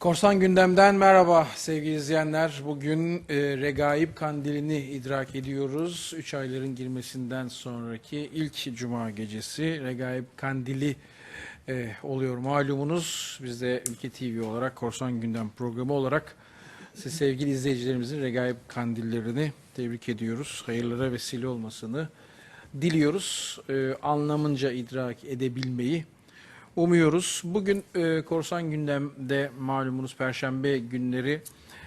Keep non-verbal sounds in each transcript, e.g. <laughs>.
Korsan Gündem'den merhaba sevgili izleyenler. Bugün e, Regaib Kandilini idrak ediyoruz. 3 ayların girmesinden sonraki ilk cuma gecesi Regaib Kandili e, oluyor malumunuz. Biz de Ülke TV olarak Korsan Gündem programı olarak siz sevgili izleyicilerimizin Regaib Kandillerini tebrik ediyoruz. Hayırlara vesile olmasını diliyoruz. E, anlamınca idrak edebilmeyi umuyoruz. Bugün e, Korsan Gündem'de malumunuz Perşembe günleri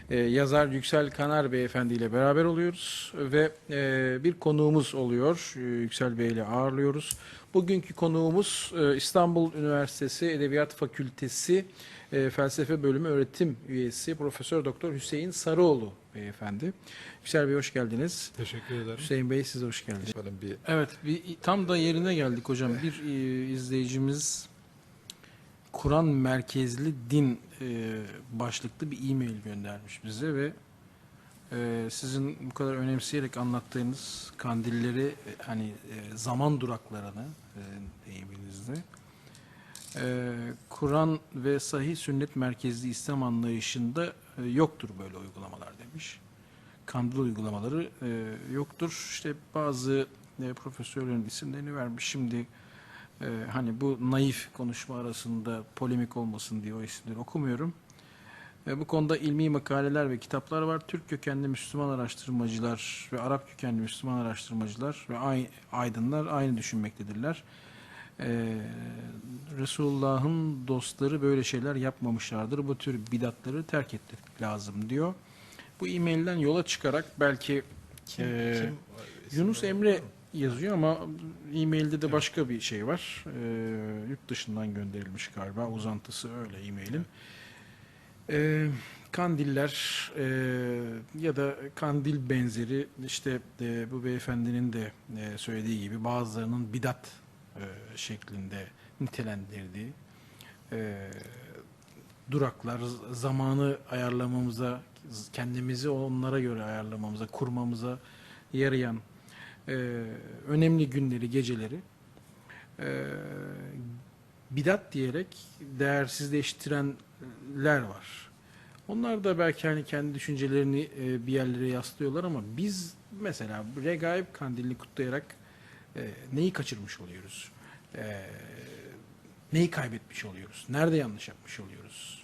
e, yazar Yüksel Kanar Beyefendi ile beraber oluyoruz ve e, bir konuğumuz oluyor. E, Yüksel Bey ile ağırlıyoruz. Bugünkü konuğumuz e, İstanbul Üniversitesi Edebiyat Fakültesi e, Felsefe Bölümü öğretim üyesi Profesör Doktor Hüseyin Sarıoğlu Beyefendi. Yüksel Bey hoş geldiniz. Teşekkür ederim. Hüseyin Bey size hoş geldiniz. Bir Evet, bir, tam da yerine geldik hocam. Bir e, izleyicimiz Kur'an merkezli din e, başlıklı bir e-mail göndermiş bize ve e, sizin bu kadar önemseyerek anlattığınız kandilleri e, hani e, zaman duraklarını e, deyiminizde e, Kur'an ve sahih sünnet merkezli İslam anlayışında e, yoktur böyle uygulamalar demiş. Kandil uygulamaları e, yoktur. İşte bazı e, profesörlerin isimlerini vermiş. Şimdi e, hani bu naif konuşma arasında polemik olmasın diye o isimleri okumuyorum. E, bu konuda ilmi makaleler ve kitaplar var. Türk kökenli Müslüman araştırmacılar ve Arap kökenli Müslüman araştırmacılar ve ay- aydınlar aynı düşünmektedirler. E, Resulullah'ın dostları böyle şeyler yapmamışlardır. Bu tür bidatları terk etmek lazım diyor. Bu e-mailden yola çıkarak belki kim, e, kim Yunus Emre yazıyor ama e-mailde de başka bir şey var. Ee, yurt dışından gönderilmiş galiba. Uzantısı öyle e-mailin. Ee, kandiller e, ya da kandil benzeri işte e, bu beyefendinin de e, söylediği gibi bazılarının bidat e, şeklinde nitelendirdiği e, duraklar, zamanı ayarlamamıza, kendimizi onlara göre ayarlamamıza, kurmamıza yarayan e, önemli günleri, geceleri e, bidat diyerek değersizleştirenler var. Onlar da belki hani kendi düşüncelerini e, bir yerlere yaslıyorlar ama biz mesela Regaib Kandilini kutlayarak e, neyi kaçırmış oluyoruz? E, neyi kaybetmiş oluyoruz? Nerede yanlış yapmış oluyoruz?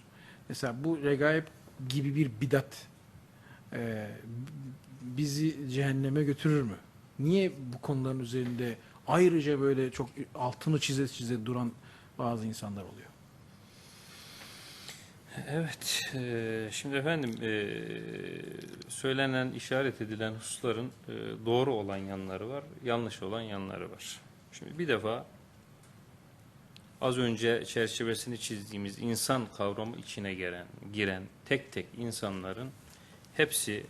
Mesela bu Regaib gibi bir bidat e, bizi cehenneme götürür mü? Niye bu konuların üzerinde ayrıca böyle çok altını çize çize duran bazı insanlar oluyor? Evet, eee, şimdi efendim eee, söylenen, işaret edilen hususların eee, doğru olan yanları var, yanlış olan yanları var. Şimdi bir defa az önce çerçevesini çizdiğimiz insan kavramı içine giren, giren tek tek insanların hepsi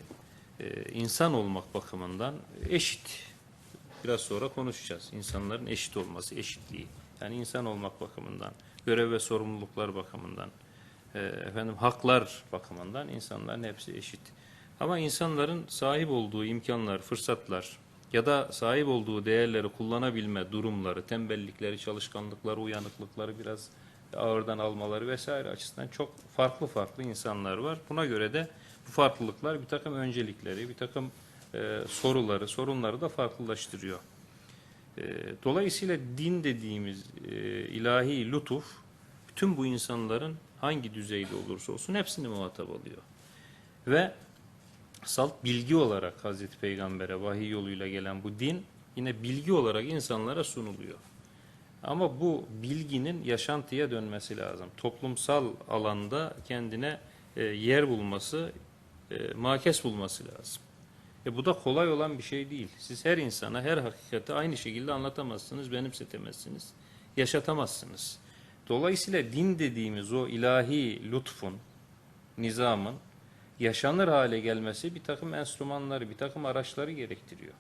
insan olmak bakımından eşit. Biraz sonra konuşacağız. İnsanların eşit olması, eşitliği. Yani insan olmak bakımından, görev ve sorumluluklar bakımından, e, efendim haklar bakımından insanların hepsi eşit. Ama insanların sahip olduğu imkanlar, fırsatlar ya da sahip olduğu değerleri kullanabilme durumları, tembellikleri, çalışkanlıkları, uyanıklıkları biraz ağırdan almaları vesaire açısından çok farklı farklı insanlar var. Buna göre de bu farklılıklar bir takım öncelikleri, bir takım e, soruları, sorunları da farklılaştırıyor. E, dolayısıyla din dediğimiz e, ilahi lütuf bütün bu insanların hangi düzeyde olursa olsun hepsini muhatap alıyor. Ve salt bilgi olarak Hazreti Peygamber'e vahiy yoluyla gelen bu din yine bilgi olarak insanlara sunuluyor. Ama bu bilginin yaşantıya dönmesi lazım. Toplumsal alanda kendine e, yer bulması, e, makes bulması lazım. E bu da kolay olan bir şey değil. Siz her insana, her hakikati aynı şekilde anlatamazsınız, benimsetemezsiniz, yaşatamazsınız. Dolayısıyla din dediğimiz o ilahi lütfun, nizamın yaşanır hale gelmesi bir takım enstrümanları, bir takım araçları gerektiriyor.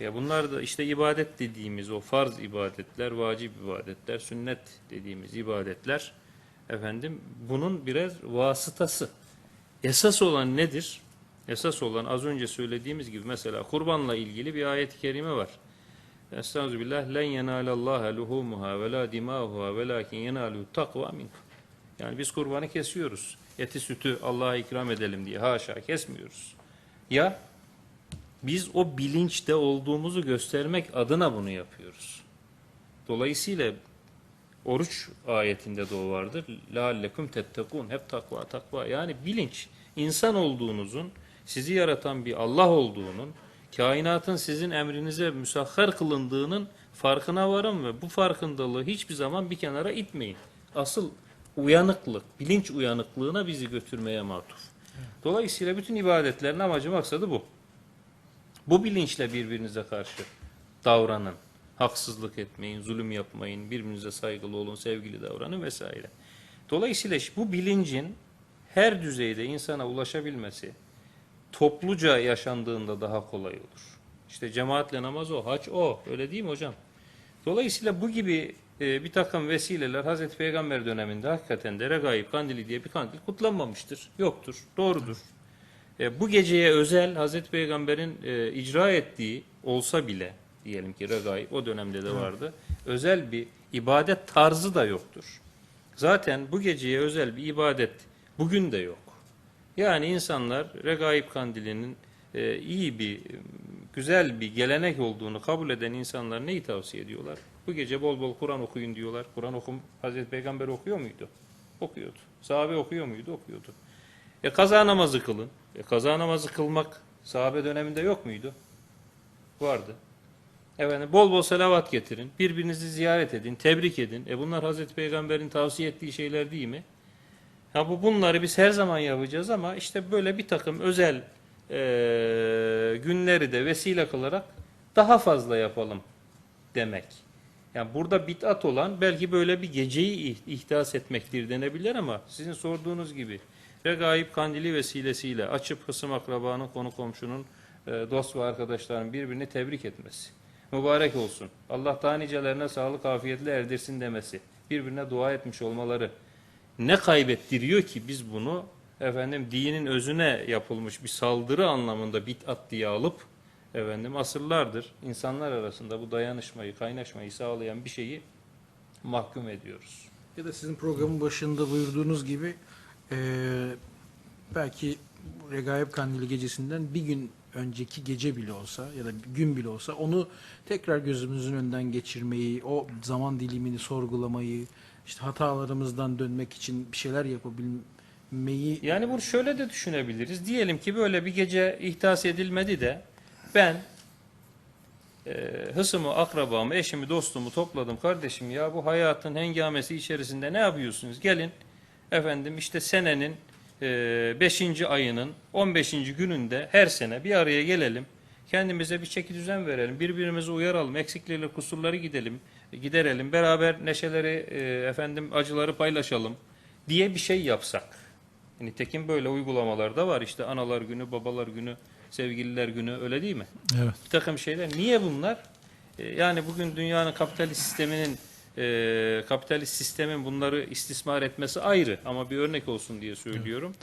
Ya bunlar da işte ibadet dediğimiz o farz ibadetler, vacip ibadetler, sünnet dediğimiz ibadetler efendim bunun birer vasıtası. Esas olan nedir? Esas olan az önce söylediğimiz gibi mesela kurbanla ilgili bir ayet-i kerime var. Estağfirullah len yenalallaha luhumuha ve la dimauha velakin yenalu takva minkum. Yani biz kurbanı kesiyoruz. Eti sütü Allah'a ikram edelim diye haşa kesmiyoruz. Ya biz o bilinçte olduğumuzu göstermek adına bunu yapıyoruz. Dolayısıyla oruç ayetinde de o vardır. لَعَلَّكُمْ tettekun Hep takva takva. Yani bilinç. insan olduğunuzun, sizi yaratan bir Allah olduğunun, kainatın sizin emrinize müsahhar kılındığının farkına varın ve bu farkındalığı hiçbir zaman bir kenara itmeyin. Asıl uyanıklık, bilinç uyanıklığına bizi götürmeye matuf. Dolayısıyla bütün ibadetlerin amacı maksadı bu. Bu bilinçle birbirinize karşı davranın. Haksızlık etmeyin, zulüm yapmayın, birbirinize saygılı olun, sevgili davranın vesaire. Dolayısıyla bu bilincin her düzeyde insana ulaşabilmesi topluca yaşandığında daha kolay olur. İşte cemaatle namaz o, hac o. Öyle değil mi hocam? Dolayısıyla bu gibi e, bir takım vesileler Hazreti Peygamber döneminde hakikaten de Regaib Kandili diye bir kandil kutlanmamıştır. Yoktur. Doğrudur. E, bu geceye özel Hazreti Peygamber'in e, icra ettiği olsa bile diyelim ki Regaib o dönemde de vardı. Özel bir ibadet tarzı da yoktur. Zaten bu geceye özel bir ibadet bugün de yok. Yani insanlar Regaib Kandili'nin e, iyi bir, güzel bir gelenek olduğunu kabul eden insanlar neyi tavsiye ediyorlar? Bu gece bol bol Kur'an okuyun diyorlar. Kur'an okum Hazreti Peygamber okuyor muydu? Okuyordu. Sahabe okuyor muydu? Okuyordu. E kaza namazı kılın. E kaza namazı kılmak sahabe döneminde yok muydu? Vardı. Efendim bol bol selavat getirin. Birbirinizi ziyaret edin, tebrik edin. E bunlar Hazreti Peygamber'in tavsiye ettiği şeyler değil mi? Ha bu bunları biz her zaman yapacağız ama işte böyle bir takım özel e, günleri de vesile kılarak daha fazla yapalım demek. Yani burada bid'at olan belki böyle bir geceyi ih- ihdas etmektir denebilir ama sizin sorduğunuz gibi regaib kandili vesilesiyle açıp hısım akrabanın, konu komşunun, e, dost ve arkadaşların birbirini tebrik etmesi. Mübarek olsun. Allah daha nicelerine sağlık afiyetle erdirsin demesi. Birbirine dua etmiş olmaları ne kaybettiriyor ki biz bunu efendim dinin özüne yapılmış bir saldırı anlamında bid'at diye alıp efendim asırlardır insanlar arasında bu dayanışmayı, kaynaşmayı sağlayan bir şeyi mahkum ediyoruz. Ya da sizin programın başında buyurduğunuz gibi e, belki Regaib Kandili gecesinden bir gün önceki gece bile olsa ya da gün bile olsa onu tekrar gözümüzün önünden geçirmeyi, o zaman dilimini sorgulamayı, işte hatalarımızdan dönmek için bir şeyler yapabilmeyi Yani bunu şöyle de düşünebiliriz. Diyelim ki böyle bir gece ihdas edilmedi de ben e, hısımı, akrabamı, eşimi, dostumu topladım. Kardeşim ya bu hayatın hengamesi içerisinde ne yapıyorsunuz? Gelin efendim işte senenin 5. ayının 15. gününde her sene bir araya gelelim. Kendimize bir çeki düzen verelim. Birbirimizi uyaralım. Eksikleri, kusurları gidelim, giderelim. Beraber neşeleri, e, efendim acıları paylaşalım diye bir şey yapsak. Nitekim böyle uygulamalar da var. İşte analar günü, babalar günü, sevgililer günü öyle değil mi? Evet. Bir takım şeyler. Niye bunlar? E, yani bugün dünyanın kapitalist sisteminin e, kapitalist sistemin bunları istismar etmesi ayrı ama bir örnek olsun diye söylüyorum.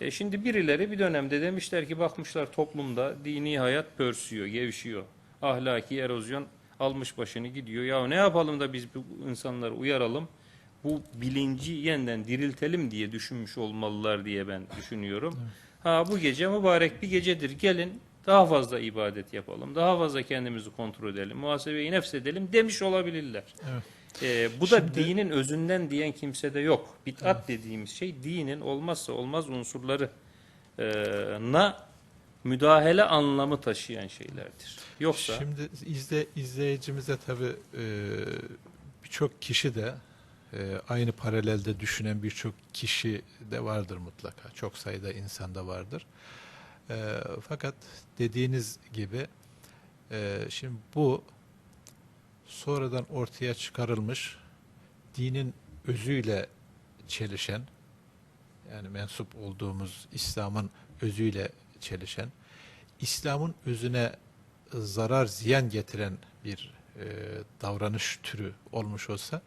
E, şimdi birileri bir dönemde demişler ki bakmışlar toplumda dini hayat pörsüyor, gevşiyor. Ahlaki erozyon almış başını gidiyor. Ya ne yapalım da biz bu insanları uyaralım? Bu bilinci yeniden diriltelim diye düşünmüş olmalılar diye ben düşünüyorum. Ha bu gece mübarek bir gecedir. Gelin daha fazla ibadet yapalım. Daha fazla kendimizi kontrol edelim. Muhasebeyi nefs edelim demiş olabilirler. Evet. Ee, bu da Şimdi- dinin özünden diyen kimse de yok. Bid'at dediğimiz şey dinin olmazsa olmaz unsurları e, na müdahale anlamı taşıyan şeylerdir. Yoksa Şimdi izle, izleyicimize tabii e, birçok kişi de e, aynı paralelde düşünen birçok kişi de vardır mutlaka. Çok sayıda insan da vardır. E, fakat dediğiniz gibi e, şimdi bu sonradan ortaya çıkarılmış dinin özüyle çelişen yani mensup olduğumuz İslam'ın özüyle çelişen İslam'ın özüne zarar ziyan getiren bir e, davranış türü olmuş olsa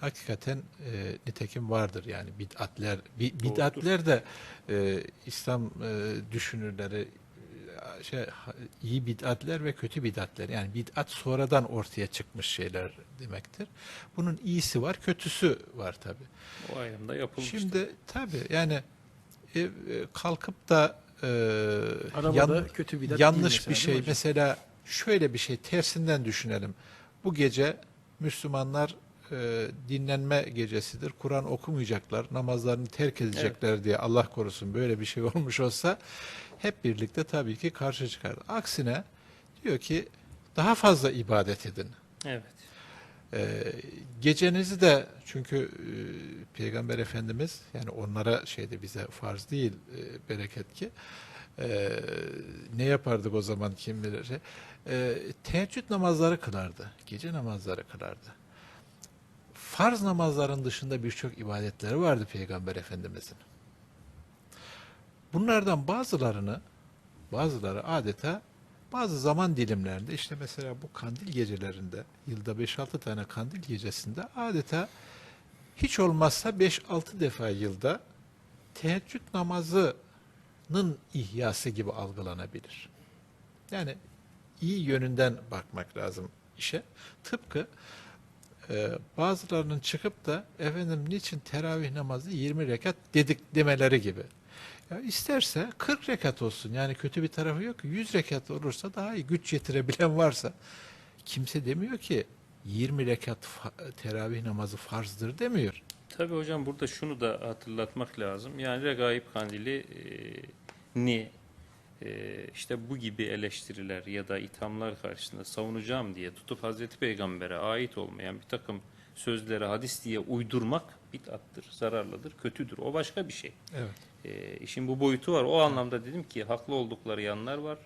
hakikaten e, nitekim vardır. Yani bid'atler bid'atler de e, İslam e, düşünürleri şey iyi bid'atler ve kötü bid'atler. Yani bid'at sonradan ortaya çıkmış şeyler demektir. Bunun iyisi var, kötüsü var tabi. O ayrımda yapılmıştır. Şimdi tabi yani e, e, kalkıp da e, Arabada yan- kötü bidat yanlış değil bir mesela, şey mesela şöyle bir şey tersinden düşünelim. Bu gece Müslümanlar e, dinlenme gecesidir. Kur'an okumayacaklar, namazlarını terk edecekler diye Allah korusun böyle bir şey <laughs> olmuş olsa hep birlikte tabii ki karşı çıkar. Aksine diyor ki daha fazla ibadet edin. Evet. Ee, gecenizi de çünkü e, Peygamber Efendimiz yani onlara şeyde bize farz değil e, bereket ki e, ne yapardık o zaman kim bilir e, teheccüd namazları kılardı gece namazları kılardı farz namazların dışında birçok ibadetleri vardı Peygamber Efendimizin bunlardan bazılarını bazıları adeta bazı zaman dilimlerinde işte mesela bu kandil gecelerinde yılda 5-6 tane kandil gecesinde adeta hiç olmazsa 5-6 defa yılda teheccüd namazının ihyası gibi algılanabilir. Yani iyi yönünden bakmak lazım işe. Tıpkı e, bazılarının çıkıp da efendim niçin teravih namazı 20 rekat dedik demeleri gibi. Ya isterse 40 rekat olsun. Yani kötü bir tarafı yok. 100 rekat olursa daha iyi. Güç yetirebilen varsa. Kimse demiyor ki 20 rekat teravih namazı farzdır demiyor. Tabii hocam burada şunu da hatırlatmak lazım. Yani Regaib Kandili e, ni işte bu gibi eleştiriler ya da ithamlar karşısında savunacağım diye tutup Hazreti Peygamber'e ait olmayan bir takım sözleri hadis diye uydurmak bid'attır, zararlıdır, kötüdür. O başka bir şey. Evet. E, işin bu boyutu var. O anlamda dedim ki haklı oldukları yanlar var.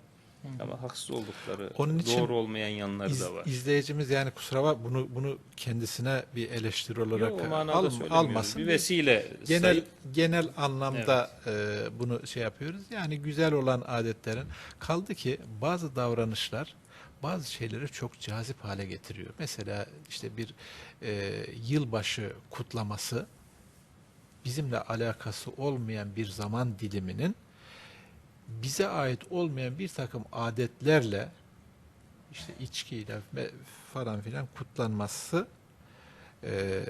Ama haksız oldukları, Onun için doğru olmayan yanları İz, da var. izleyicimiz yani kusura bak bunu bunu kendisine bir eleştiri olarak Yok, al- almasın. Bir vesile genel sayıp genel anlamda e, bunu şey yapıyoruz. Yani güzel olan adetlerin kaldı ki bazı davranışlar bazı şeyleri çok cazip hale getiriyor. Mesela işte bir e, yılbaşı kutlaması bizimle alakası olmayan bir zaman diliminin bize ait olmayan bir takım adetlerle işte içkiyle falan filan kutlanması e,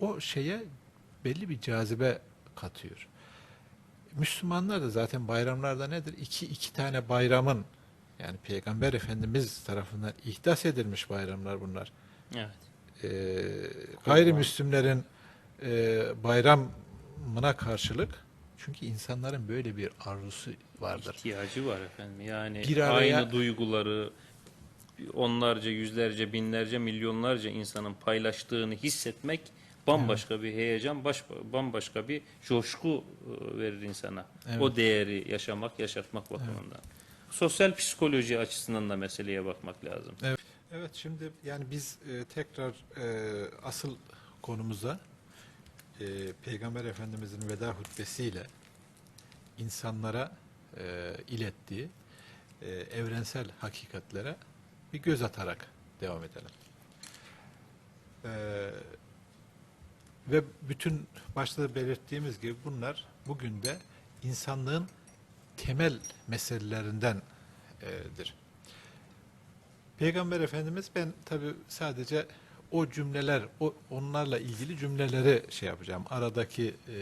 o şeye belli bir cazibe katıyor. Müslümanlar da zaten bayramlarda nedir? İki, iki tane bayramın yani Peygamber Efendimiz tarafından ihdas edilmiş bayramlar bunlar. evet. Ee, gayrimüslimlerin e, bayramına karşılık çünkü insanların böyle bir arzusu vardır. ihtiyacı var efendim. Yani Bir araya- aynı duyguları onlarca, yüzlerce, binlerce, milyonlarca insanın paylaştığını hissetmek bambaşka bir heyecan, baş, bambaşka bir coşku e, verir insana. Evet. O değeri yaşamak, yaşatmak bakımından. Sosyal psikoloji açısından da meseleye bakmak lazım. Evet şimdi yani biz e, tekrar e, asıl konumuza e, Peygamber Efendimizin veda hutbesiyle insanlara e, ilettiği e, evrensel hakikatlere bir göz atarak devam edelim. E, ve bütün başta belirttiğimiz gibi bunlar bugün de insanlığın temel meselelerindendir. Peygamber Efendimiz ben tabi sadece o cümleler, o onlarla ilgili cümleleri şey yapacağım. Aradaki e,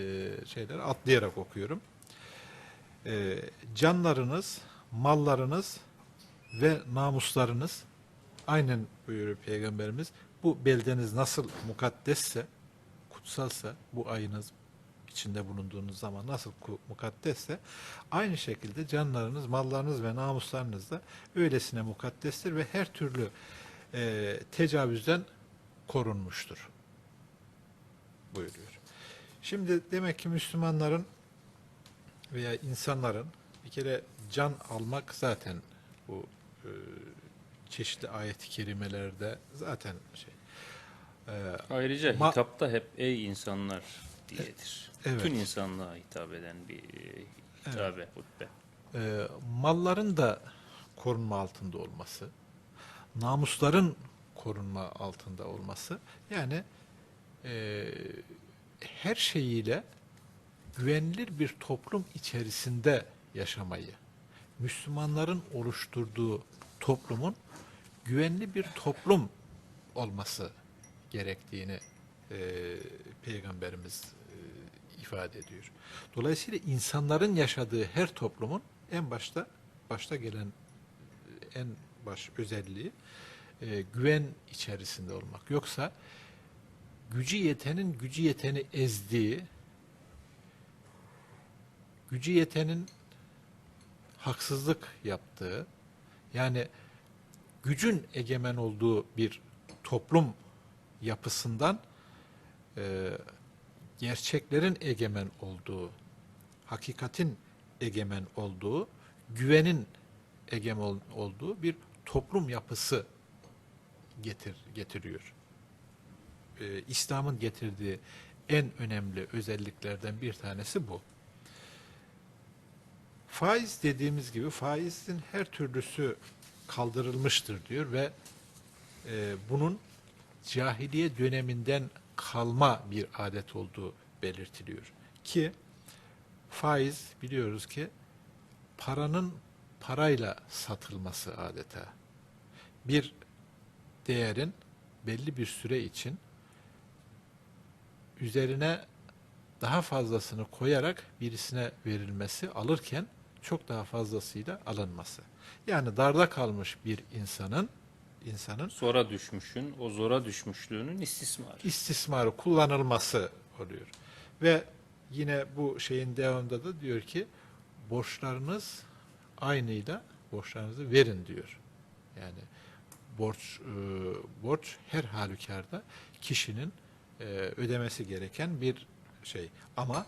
şeyleri atlayarak okuyorum. E, canlarınız, mallarınız ve namuslarınız aynen buyuruyor Peygamberimiz. Bu beldeniz nasıl mukaddesse, kutsalsa, bu ayınız içinde bulunduğunuz zaman nasıl mukaddesse aynı şekilde canlarınız, mallarınız ve namuslarınız da öylesine mukaddestir ve her türlü e, tecavüzden korunmuştur. Buyuruyor. Şimdi demek ki Müslümanların veya insanların bir kere can almak zaten bu e, çeşitli ayet-i kerimelerde zaten şey. E, Ayrıca hitapta hep ey insanlar diyedir. Evet. Bütün insanlığa hitap eden bir e, hitabe, hutbe. e, malların da korunma altında olması, namusların korunma altında olması, yani e, her şeyiyle güvenilir bir toplum içerisinde yaşamayı Müslümanların oluşturduğu toplumun güvenli bir toplum olması gerektiğini e, Peygamberimiz e, ifade ediyor. Dolayısıyla insanların yaşadığı her toplumun en başta başta gelen e, en baş özelliği e, güven içerisinde olmak. Yoksa gücü yetenin gücü yeteni ezdiği, gücü yetenin haksızlık yaptığı, yani gücün egemen olduğu bir toplum yapısından e, gerçeklerin egemen olduğu, hakikatin egemen olduğu, güvenin egemen olduğu bir toplum yapısı getir getiriyor. Ee, İslam'ın getirdiği en önemli özelliklerden bir tanesi bu. Faiz dediğimiz gibi faizin her türlüsü kaldırılmıştır diyor ve e, bunun cahiliye döneminden kalma bir adet olduğu belirtiliyor. Ki faiz biliyoruz ki paranın parayla satılması adeta. Bir değerin belli bir süre için üzerine daha fazlasını koyarak birisine verilmesi, alırken çok daha fazlasıyla alınması. Yani darda kalmış bir insanın insanın Zora düşmüşün, o zora düşmüşlüğünün istismarı. istismarı kullanılması oluyor. Ve yine bu şeyin devamında da diyor ki borçlarınız aynıyla borçlarınızı verin diyor. Yani borç e, borç her halükarda kişinin e, ödemesi gereken bir şey. Ama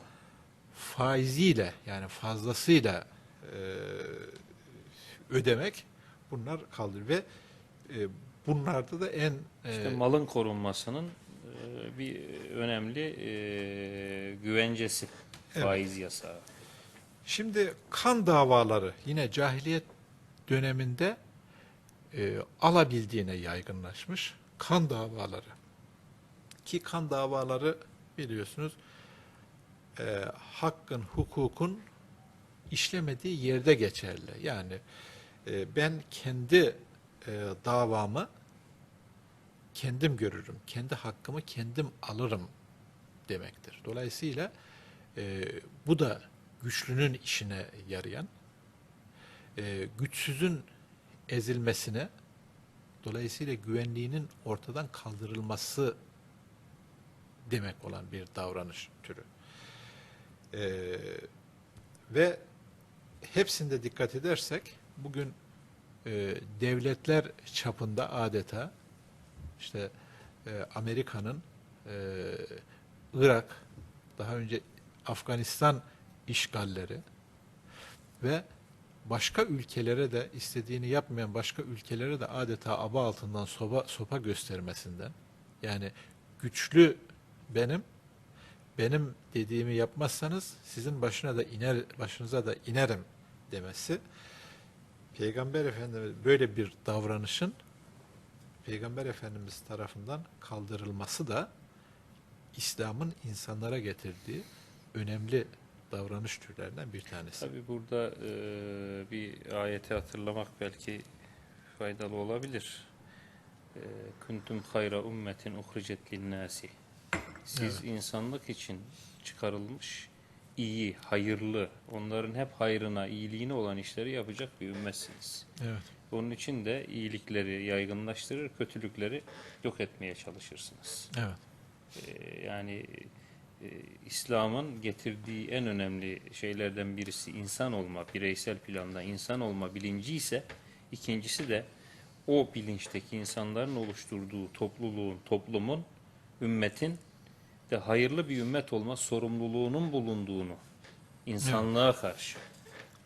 faiziyle yani fazlasıyla e, ödemek bunlar kaldır ve e, bunlarda da en e, İşte malın korunmasının e, bir önemli e, güvencesi Evet. faiz yasağı. Şimdi kan davaları yine cahiliyet döneminde e, alabildiğine yaygınlaşmış kan davaları. Ki kan davaları biliyorsunuz e, hakkın, hukukun işlemediği yerde geçerli. Yani e, ben kendi e, davamı kendim görürüm, kendi hakkımı kendim alırım demektir. Dolayısıyla e, bu da güçlünün işine yarayan, e, güçsüzün ezilmesine, dolayısıyla güvenliğinin ortadan kaldırılması demek olan bir davranış türü. E, ve hepsinde dikkat edersek, bugün e, devletler çapında adeta, işte e, Amerika'nın e, Irak, daha önce Afganistan işgalleri ve başka ülkelere de istediğini yapmayan başka ülkelere de adeta aba altından sopa, sopa göstermesinden yani güçlü benim benim dediğimi yapmazsanız sizin başına da iner başınıza da inerim demesi Peygamber Efendimiz böyle bir davranışın Peygamber Efendimiz tarafından kaldırılması da İslam'ın insanlara getirdiği önemli davranış türlerinden bir tanesi. Tabi burada e, bir ayeti hatırlamak belki faydalı olabilir. E, Kuntum hayra ummetin uhricet linnâsi. Siz insanlık için çıkarılmış iyi, hayırlı, onların hep hayrına, iyiliğine olan işleri yapacak bir ümmetsiniz. Evet. Onun için de iyilikleri yaygınlaştırır, kötülükleri yok etmeye çalışırsınız. Evet. Ee, yani e, İslam'ın getirdiği en önemli şeylerden birisi insan olma, bireysel planda insan olma bilinci ise ikincisi de o bilinçteki insanların oluşturduğu topluluğun, toplumun, ümmetin de hayırlı bir ümmet olma sorumluluğunun bulunduğunu insanlığa karşı,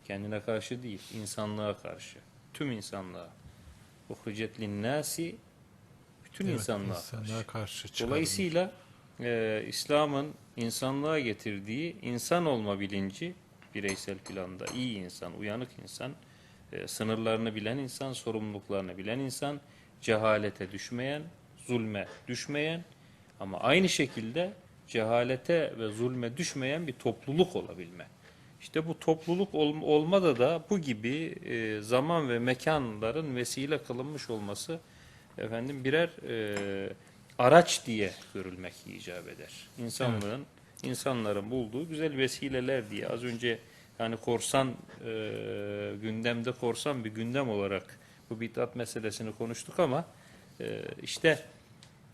kendine karşı değil, insanlığa karşı, tüm insanlığa. Uhricet linnâsi bütün Evet, insanlığa karşı. insanlığa karşı çıkarılmış. Dolayısıyla e, İslam'ın insanlığa getirdiği insan olma bilinci bireysel planda iyi insan, uyanık insan, e, sınırlarını bilen insan, sorumluluklarını bilen insan, cehalete düşmeyen, zulme düşmeyen ama aynı şekilde cehalete ve zulme düşmeyen bir topluluk olabilme. İşte bu topluluk ol- olmada da bu gibi e, zaman ve mekanların vesile kılınmış olması efendim birer e, araç diye görülmek icap eder. İnsanlığın, insanların bulduğu güzel vesileler diye az önce yani korsan e, gündemde korsan bir gündem olarak bu bid'at meselesini konuştuk ama e, işte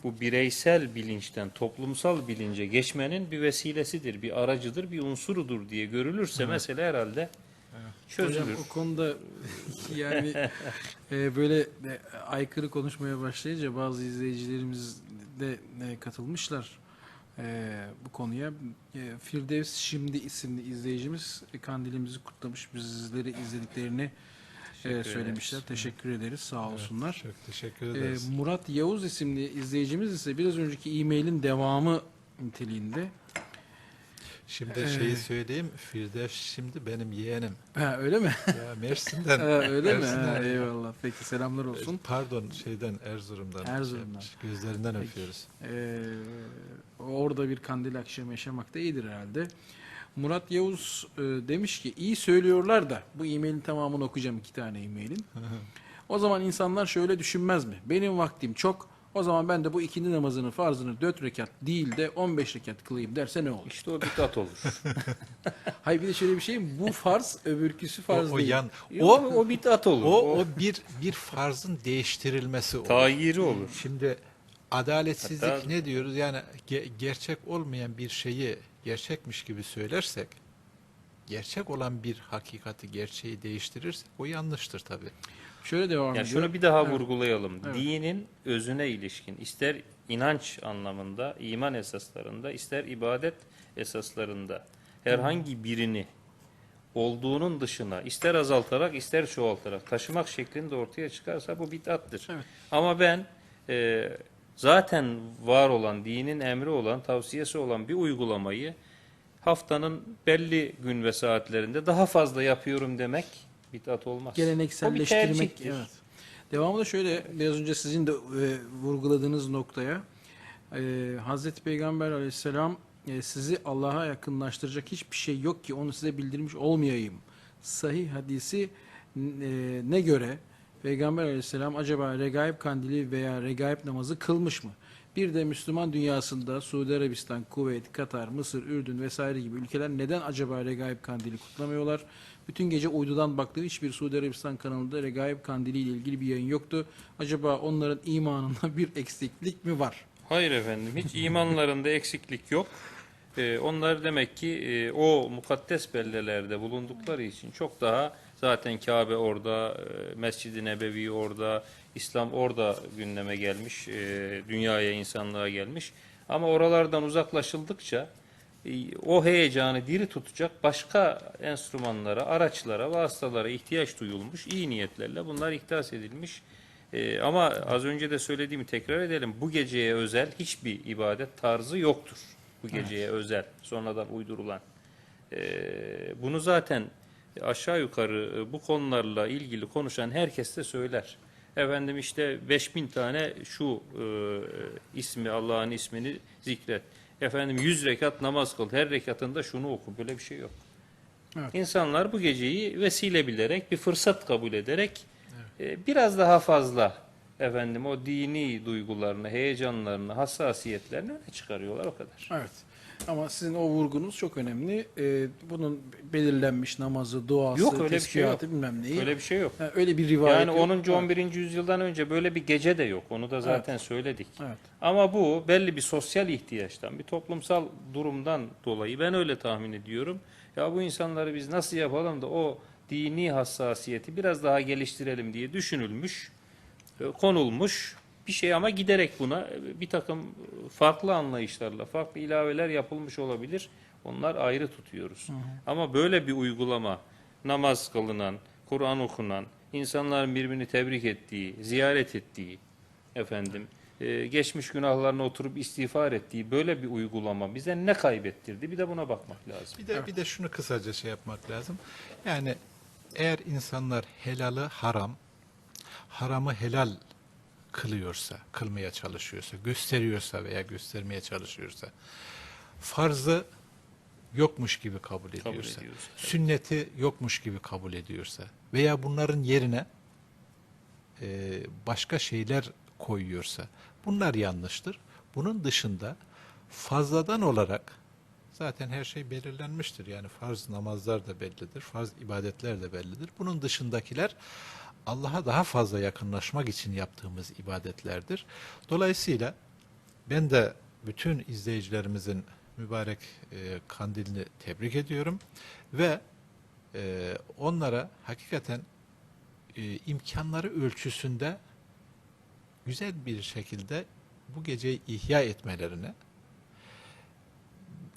bu bireysel bilinçten toplumsal bilince geçmenin bir vesilesidir, bir aracıdır, bir unsurudur diye görülürse mesele herhalde çözülür. Hocam o konuda <laughs> yani <laughs> e, böyle aykırı konuşmaya başlayınca bazı izleyicilerimiz de e, katılmışlar e, bu konuya. E, Firdevs Şimdi isimli izleyicimiz e, kandilimizi kutlamış, bizleri izlediklerini e, Teşekkür söylemişler. ederiz. Teşekkür ederiz. Sağ olsunlar. Çok teşekkür ederiz. Murat Yavuz isimli izleyicimiz ise biraz önceki e-mailin devamı niteliğinde. Şimdi Ee, şeyi söyleyeyim. Firdevs şimdi benim yeğenim. Ha, öyle mi? Ya Mersin'den. Ha, öyle mi? Mersin'den. Ha, eyvallah. Peki selamlar olsun. Pardon şeyden Erzurum'dan. şey Erzurum'dan. yapmış. Gözlerinden Peki. öpüyoruz. Ee, orada bir kandil akşamı yaşamak da iyidir herhalde. Murat Yavuz e, demiş ki iyi söylüyorlar da bu e-mailin tamamını okuyacağım iki tane e-mailin. O zaman insanlar şöyle düşünmez mi? Benim vaktim çok. O zaman ben de bu ikindi namazının farzını 4 rekat değil de 15 rekat kılayım derse ne olur? İşte o bid'at olur. <laughs> Hayır bir de şöyle bir şey bu farz öbürküsü farz o, o değil. yan o, o o bid'at olur. o o bir bir farzın değiştirilmesi olur. tayiri olur. Şimdi adaletsizlik Hatta- ne diyoruz? Yani ge- gerçek olmayan bir şeyi gerçekmiş gibi söylersek, gerçek olan bir hakikati, gerçeği değiştirirsek o yanlıştır tabii. Şöyle devam Yani ediyor. şunu bir daha Evet. vurgulayalım. Evet. Dinin özüne ilişkin ister inanç anlamında, iman esaslarında, ister ibadet esaslarında herhangi birini olduğunun dışına ister azaltarak ister çoğaltarak taşımak şeklinde ortaya çıkarsa bu bid'attır. Evet. Ama ben e, zaten var olan, dinin emri olan, tavsiyesi olan bir uygulamayı haftanın belli gün ve saatlerinde daha fazla yapıyorum demek bid'at olmaz. O bir gelenekselleştirmek. tercihtir. Evet. Devamında şöyle biraz önce sizin de e, vurguladığınız noktaya e, Hazreti Peygamber aleyhisselam e, sizi Allah'a yakınlaştıracak hiçbir şey yok ki onu size bildirmiş olmayayım. Sahih hadisi e, ne göre Peygamber aleyhisselam acaba regaib kandili veya regaib namazı kılmış mı? Bir de Müslüman dünyasında Suudi Arabistan, Kuveyt, Katar, Mısır, Ürdün vesaire gibi ülkeler neden acaba regaib kandili kutlamıyorlar? Bütün gece uydudan baktığım hiçbir Suudi Arabistan kanalında regaib kandili ile ilgili bir yayın yoktu. Acaba onların imanında bir eksiklik mi var? Hayır efendim hiç imanlarında eksiklik yok. Ee, onlar demek ki e, o mukaddes beldelerde bulundukları için çok daha zaten Kabe orada, e, Mescid-i Nebevi orada, İslam orada gündeme gelmiş, e, dünyaya, insanlığa gelmiş. Ama oralardan uzaklaşıldıkça e, o heyecanı diri tutacak başka enstrümanlara, araçlara, vasıtalara ihtiyaç duyulmuş, iyi niyetlerle bunlar ihdas edilmiş. Ee, ama az önce de söylediğimi tekrar edelim. Bu geceye özel hiçbir ibadet tarzı yoktur. Bu geceye özel, sonradan uydurulan. Ee, bunu zaten aşağı yukarı e, bu konularla ilgili konuşan herkes de söyler. Efendim işte 5000 tane şu e, ismi Allah'ın ismini zikret. Efendim 100 rekat namaz kıl. Her rekatında şunu oku. Böyle bir şey yok. Evet. İnsanlar bu geceyi vesile bilerek, bir fırsat kabul ederek e, biraz daha fazla efendim o dini duygularını, heyecanlarını, hassasiyetlerini öne çıkarıyorlar o kadar. Evet. Ama sizin o vurgunuz çok önemli. Ee, bunun belirlenmiş namazı, duası, Yok, öyle bir şey yok. tesbihatı bilmem neyi. Öyle bir şey yok. Ha, öyle bir rivayet Yani yok. 10. Evet. 11. yüzyıldan önce böyle bir gece de yok. Onu da zaten söyledik. Evet. Ama bu belli bir sosyal ihtiyaçtan, bir toplumsal durumdan dolayı ben öyle tahmin ediyorum. Ya bu insanları biz nasıl yapalım da o dini hassasiyeti biraz daha geliştirelim diye düşünülmüş, e, konulmuş bir şey ama giderek buna bir takım farklı anlayışlarla, farklı ilaveler yapılmış olabilir. Onlar ayrı tutuyoruz. Ama böyle bir uygulama, namaz kılınan, Kur'an okunan, insanların birbirini tebrik ettiği, ziyaret ettiği, efendim, e, geçmiş günahlarına oturup istiğfar ettiği böyle bir uygulama bize ne kaybettirdi? Bir de buna bakmak lazım. Bir de bir de şunu kısaca şey yapmak lazım. Yani eğer insanlar helalı haram, haramı helal kılıyorsa, kılmaya çalışıyorsa, gösteriyorsa veya göstermeye çalışıyorsa, farzı yokmuş gibi kabul Kabul ediyorsa, ediyoruz. sünneti yokmuş gibi kabul ediyorsa veya bunların yerine e, başka şeyler koyuyorsa bunlar yanlıştır. Bunun dışında fazladan olarak zaten her şey belirlenmiştir. Yani farz namazlar da bellidir, farz ibadetler de bellidir. Bunun dışındakiler Allah'a daha fazla yakınlaşmak için yaptığımız ibadetlerdir. Dolayısıyla ben de bütün izleyicilerimizin mübarek e, kandilini tebrik ediyorum ve e, onlara hakikaten e, imkanları ölçüsünde güzel bir şekilde bu geceyi ihya etmelerine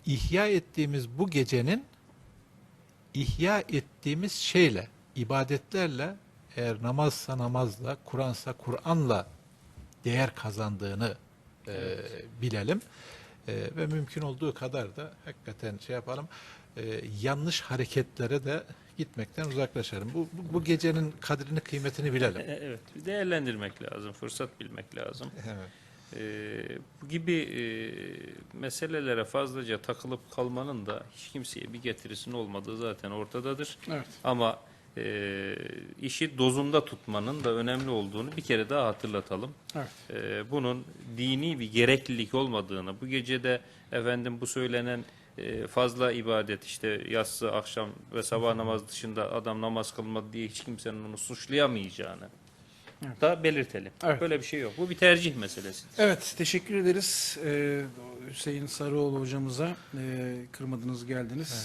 ihya ettiğimiz bu gecenin ihya ettiğimiz şeyle, ibadetlerle eğer namazsa namazla, Kur'ansa Kur'an'la değer kazandığını e, bilelim. E, ve mümkün olduğu kadar da hakikaten şey yapalım. e, yanlış hareketlere de gitmekten uzaklaşalım. Bu, bu, bu gecenin kadrini, kıymetini bilelim. E, Evet, değerlendirmek lazım, fırsat bilmek lazım. <laughs> Evet. Ee, bu gibi e, meselelere fazlaca takılıp kalmanın da hiç kimseye bir getirisinin olmadığı zaten ortadadır. Evet. Ama e, işi dozunda tutmanın da önemli olduğunu bir kere daha hatırlatalım. Evet. E, bunun dini bir gereklilik olmadığını, bu gecede efendim bu söylenen e, fazla ibadet işte yatsı, akşam ve sabah namaz dışında adam namaz kılmadı diye hiç kimsenin onu suçlayamayacağını Evet. da belirtelim. Evet. Böyle bir şey yok. Bu bir tercih meselesidir. Evet, teşekkür ederiz Ee, Hüseyin Sarıoğlu hocamıza. Ee, kırmadınız geldiniz.